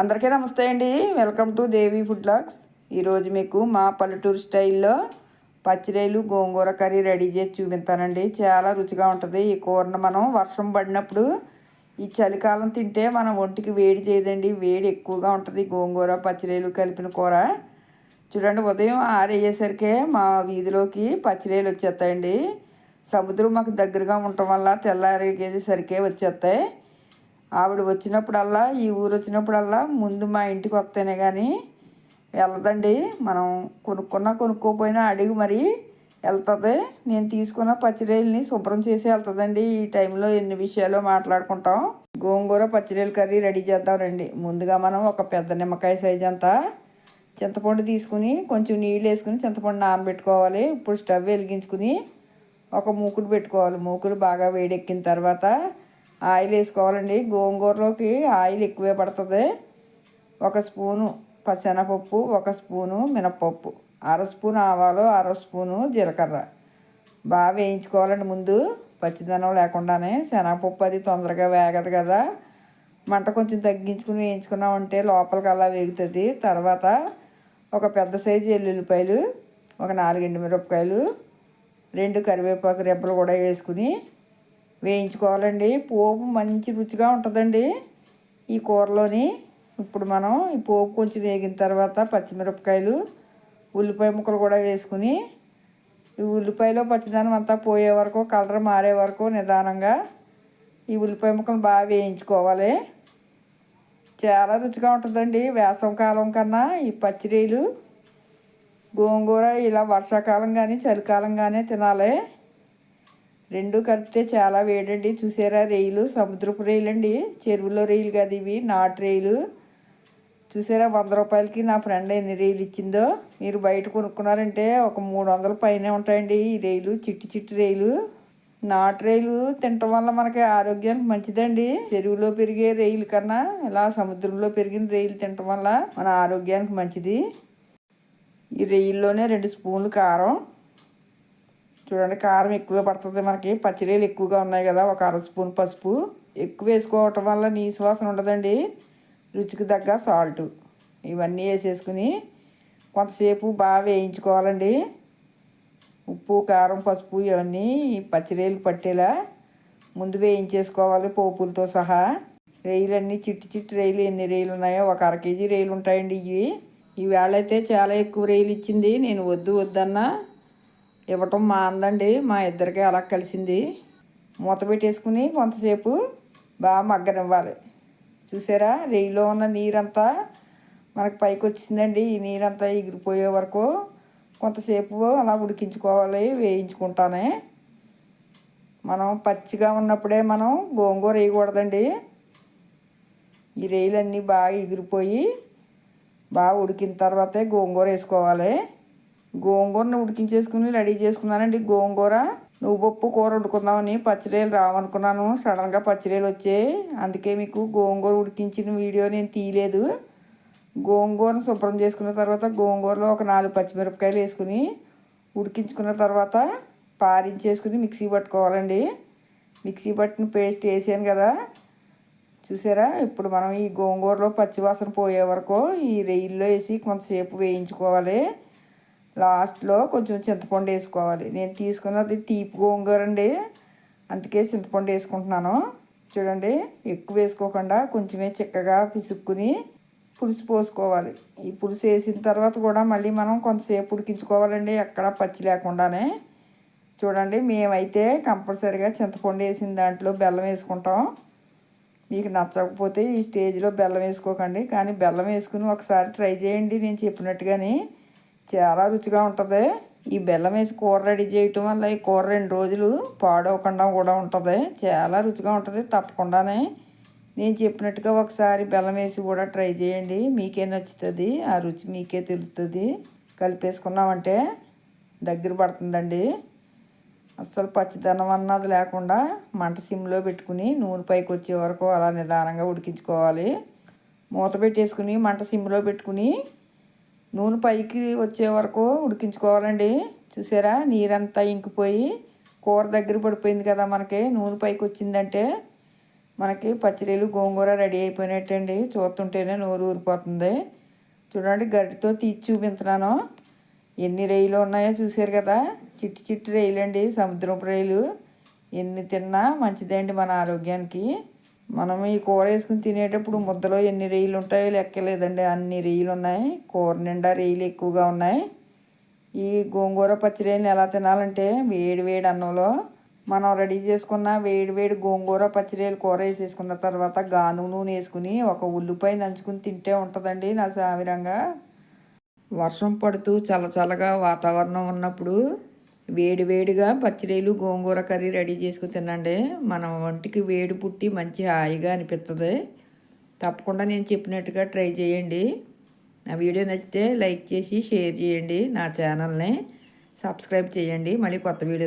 అందరికీ నమస్తే అండి. Welcome to Devi food logs ఈరోజు మీకు మా పల్లెటూరు స్టైల్లో పచ్చిరేలు గోంగూర కర్రీ రెడీ చేసి చూపిస్తానండి. చాలా రుచిగా ఉంటుంది. ఈ కూరను మనం వర్షం పడినప్పుడు ఈ చలికాలం తింటే మనం ఒంటికి వేడి చేయదండి. వేడి ఎక్కువగా ఉంటుంది. గోంగూర పచ్చిరేలు కలిపిన కూర. చూడండి ఉదయం ఆరేసరికే మా వీధిలోకి పచ్చిరేలు వచ్చేస్తాయండి. సముద్రం మాకు దగ్గరగా ఉండటం వల్ల తెల్లారేసరికే వచ్చేస్తాయి. ఆవిడ వచ్చినప్పుడల్లా ఈ ఊరు వచ్చినప్పుడల్లా ముందు మా ఇంటికి వస్తేనే కానీ వెళ్ళదండి. మనం కొనుక్కున్నా కొనుక్కోపోయినా అడిగి మరి వెళ్తుంది. నేను తీసుకున్న పచ్చిరేల్ని శుభ్రం చేసి వెళ్తుందండి. ఈ టైంలో ఎన్ని విషయాలు మాట్లాడుకుంటాం. గోంగూర పచ్చిరేలు కర్రీ రెడీ చేద్దాం రండి ముందుగా మనం ఒక పెద్ద నిమ్మకాయ సైజ్ అంతా చింతపండు తీసుకుని కొంచెం నీళ్ళు వేసుకుని చింతపండు నానబెట్టుకోవాలి. ఇప్పుడు స్టవ్ వెలిగించుకుని ఒక మూకుడు పెట్టుకోవాలి. మూకుడు బాగా వేడెక్కిన తర్వాత ఆయిల్ వేసుకోవాలండి. గోంగూరలోకి ఆయిల్ ఎక్కువే పడుతుంది. ఒక స్పూను పచ్చెనపప్పు ఒక స్పూను మినప్పప్పు అర స్పూన్ ఆవాలు అర స్పూను జీలకర్ర. బాగా వేయించుకోవాలండి ముందు. పచ్చిదనం లేకుండానే. శనగపప్పు అది తొందరగా వేగదు కదా. మంట కొంచెం తగ్గించుకుని వేయించుకున్నామంటే లోపలికి అలా వేగుతుంది. తర్వాత ఒక పెద్ద సైజు ఎల్లుల్లిపాయలు ఒక నాలుగు మిరపకాయలు రెండు కరివేపాకు రెబ్బలు కూడా వేసుకుని వేయించుకోవాలండి. పోపు మంచి రుచిగా ఉంటుందండి ఈ కూరలోని. ఇప్పుడు మనం ఈ పోపు కొంచెం వేగిన తర్వాత పచ్చిమిరపకాయలు ఉల్లిపాయ ముక్కలు కూడా వేసుకుని ఈ ఉల్లిపాయలో పచ్చిదానం అంతా పోయే వరకు కలర్ మారే వరకు నిదానంగా ఈ ఉల్లిపాయ ముక్కలు బాగా వేయించుకోవాలి. చాలా రుచిగా ఉంటుందండి వేసవ కాలం కన్నా ఈ పచ్చిరీలు. గోంగూర ఇలా వర్షాకాలం కానీ చలికాలం కానీ తినాలి. రెండు కలిపితే చాలా వేడండి. చూసారా రొయ్యలు సముద్రపు రొయ్యలు అండి చెరువులో రొయ్యలు కాదు ఇవి నాటు రైలు. చూసారా వంద రూపాయలకి నా ఫ్రెండ్ ఎన్ని రైలు ఇచ్చిందో? మీరు బయట కొనుక్కున్నారంటే ఒక మూడు వందల పైనే ఉంటాయండి ఈ రొయ్యలు చిట్టి చిట్టి రొయ్యలు నాటు రైలు తినటం వల్ల మనకి ఆరోగ్యానికి మంచిదండి. చెరువులో పెరిగే రేయిలు కన్నా ఇలా సముద్రంలో పెరిగిన రొయ్యలు తినటం వల్ల మన ఆరోగ్యానికి మంచిది. ఈ రొయ్యల్లోనే రెండు స్పూన్లు కారం చూడండి కారం ఎక్కువ పడుతుంది మనకి. పచ్చిరేలు ఎక్కువగా ఉన్నాయి కదా ఒక అర స్పూన్ పసుపు. ఎక్కువ వేసుకోవటం వల్ల నీసు వాసన ఉండదండి. రుచికి తగ్గ సాల్ట్. ఇవన్నీ వేసేసుకుని కొంతసేపు బాగా వేయించుకోవాలండి. ఉప్పు కారం పసుపు ఇవన్నీ పచ్చిరేలు పట్టేలా ముందు వేయించేసుకోవాలి పోపులతో సహా. రేయిలన్నీ చిట్టి చిట్టి రేయిలు ఎన్ని రేయిలు ఉన్నాయో ఒక అర కేజీ రేయిలు ఉంటాయండి ఇవి. ఈవేళ అయితే చాలా ఎక్కువ రేయిలు ఇచ్చింది. నేను వద్దు వద్దన్నా. ఇవ్వటం మా అందండి మా ఇద్దరికి అలా కలిసింది. మూత పెట్టేసుకుని కొంతసేపు బాగా మగ్గనివ్వాలి. చూసారా? రేయిలో ఉన్న నీరంతా మనకు పైకి వచ్చిందండి. ఈ నీరంతా ఎగిరిపోయే వరకు కొంతసేపు అలా ఉడికించుకోవాలి వేయించుకుంటానే. మనం పచ్చిగా ఉన్నప్పుడే మనం గోంగూర వేయకూడదండి. ఈ రేయిలన్నీ బాగా ఎగిరిపోయి బాగా ఉడికిన తర్వాతే గోంగూర వేసుకోవాలి. గోంగూరను ఉడికించేసుకుని రెడీ చేసుకున్నానండి. గోంగూర. నువ్వుపప్పు కూర వండుకుందామని పచ్చిరేలు రావనుకున్నాను. సడన్గా పచ్చిరేలు వచ్చాయి. అందుకే మీకు గోంగూర ఉడికించిన వీడియో నేను తీయలేదు. గోంగూరను శుభ్రం చేసుకున్న తర్వాత గోంగూరలో ఒక నాలుగు పచ్చిమిరపకాయలు వేసుకుని ఉడికించుకున్న తర్వాత పారించేసుకుని మిక్సీ పట్టుకోవాలండి. మిక్సీ పట్టిన పేస్ట్ వేసాను కదా. చూసారా? ఇప్పుడు మనం ఈ గోంగూరలో పచ్చివాసన పోయే వరకు ఈ రెయిల్లో వేసి కొంతసేపు వేయించుకోవాలి. లాస్ట్లో కొంచెం చింతపండు వేసుకోవాలి. నేను తీసుకున్నది తీపి గోంగూర అండి. అందుకే చింతపండు వేసుకుంటున్నాను. చూడండి ఎక్కువ వేసుకోకుండా కొంచెమే చిక్కగా పిసుక్కుని పులుసు పోసుకోవాలి. ఈ పులుసు వేసిన తర్వాత కూడా మళ్ళీ మనం కొంతసేపు ఉడికించుకోవాలండి. ఎక్కడ పచ్చి లేకుండానే. చూడండి మేమైతే కంపల్సరీగా చింతపండు వేసిన దాంట్లో బెల్లం వేసుకుంటాం. మీకు నచ్చకపోతే ఈ స్టేజ్లో బెల్లం వేసుకోకండి. కానీ బెల్లం వేసుకుని ఒకసారి ట్రై చేయండి నేను చెప్పినట్టుగాని. చాలా రుచిగా ఉంటుంది. ఈ బెల్లం వేసి కూర రెడీ చేయటం వల్ల ఈ కూర రెండు రోజులు పాడవకుండా కూడా ఉంటుంది. చాలా రుచిగా ఉంటుంది తప్పకుండానే. నేను చెప్పినట్టుగా ఒకసారి బెల్లం వేసి కూడా ట్రై చేయండి. మీకే నచ్చుతుంది ఆ రుచి మీకే తెలుస్తుంది కలిపేసుకున్నామంటే దగ్గర పడుతుందండి. అస్సలు పచ్చిదనం అన్నది లేకుండా మంట సిమ్లో పెట్టుకుని నూనె పైకి వచ్చే వరకు అలా నిదానంగా ఉడికించుకోవాలి. మూత పెట్టేసుకుని మంట సిమ్లో పెట్టుకుని నూనె పైకి వచ్చే వరకు ఉడికించుకోవాలండి. చూసారా? నీరంతా ఇంకిపోయి కూర దగ్గర పడిపోయింది కదా మనకి. నూనె పైకి వచ్చిందంటే మనకి పచ్చిరీలు గోంగూర రెడీ అయిపోయినట్టండి. చూస్తుంటేనే నోరు ఊరిపోతుంది. చూడండి గరిటితో తీసి చూపించున్నాను. ఎన్ని రైలు ఉన్నాయో చూసారు కదా? చిట్టి చిట్టి రైలు అండి సముద్రపు రైలు. ఎన్ని తిన్నా మంచిదండి మన ఆరోగ్యానికి. మనం ఈ కూర వేసుకుని తినేటప్పుడు ముద్దలో ఎన్ని రేయిలు ఉంటాయో లెక్కలేదండి. అన్ని రేయిలు ఉన్నాయి. కూర నిండా రేయిలు ఎక్కువగా ఉన్నాయి. ఈ గోంగూర పచ్చిరేయిని ఎలా తినాలంటే వేడి వేడి అన్నంలో మనం రెడీ చేసుకున్న వేడి వేడి గోంగూర పచ్చిరేలు కూర వేసేసుకున్న తర్వాత గాను నూనె వేసుకుని ఒక ఉల్లిపాయ నంచుకుని తింటే ఉంటుందండి నా సావిరంగా. వర్షం పడుతూ చల్లచల్లగా వాతావరణం ఉన్నప్పుడు వేడి వేడిగా పచ్చిరీలు గోంగూర కర్రీ రెడీ చేసుకుని తినండి. మన వంటికి వేడి పుట్టి మంచి హాయిగా అనిపిస్తుంది తప్పకుండా నేను చెప్పినట్టుగా ట్రై చేయండి. నా వీడియో నచ్చితే లైక్ చేసి షేర్ చేయండి. నా ఛానల్ని సబ్స్క్రైబ్ చేయండి. మళ్ళీ కొత్త వీడియో